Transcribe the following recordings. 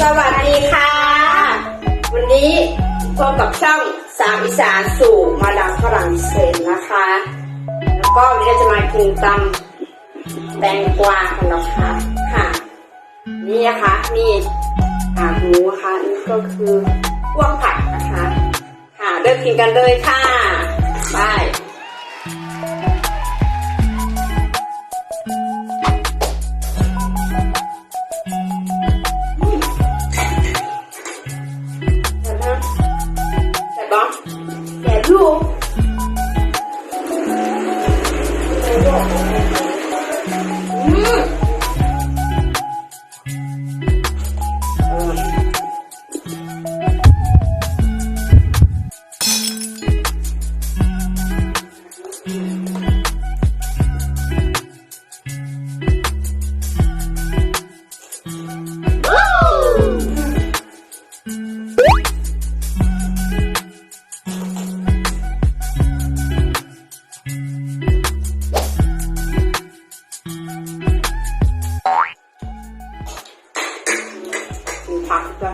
สวัสดีค่ะ วันนี้พบกับช่องสามอีสานสู่มาดามฝรั่งเศสนะคะ แล้วก็วันนี้เราจะมากินตำแตงกวากันนะคะค่ะ นี่นะคะมีหาหมูนะคะนี่ก็คือพวกผักนะคะ ค่ะเริ่มกินกันเลยค่ะไป อื มกิ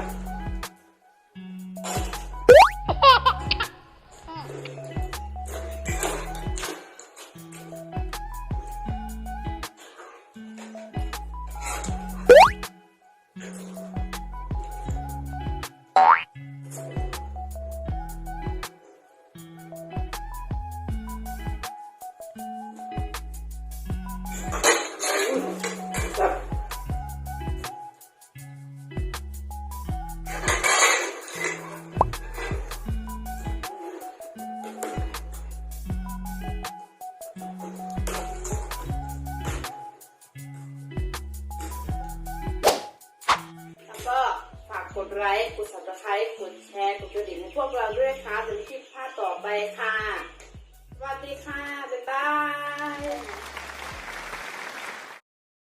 กดไลค์ กดสับสไครต์กดแชร์ กดกระดิ่งให้พวกเราด้วยค่ะจะได้คลิปภาพต่อไปค่ะ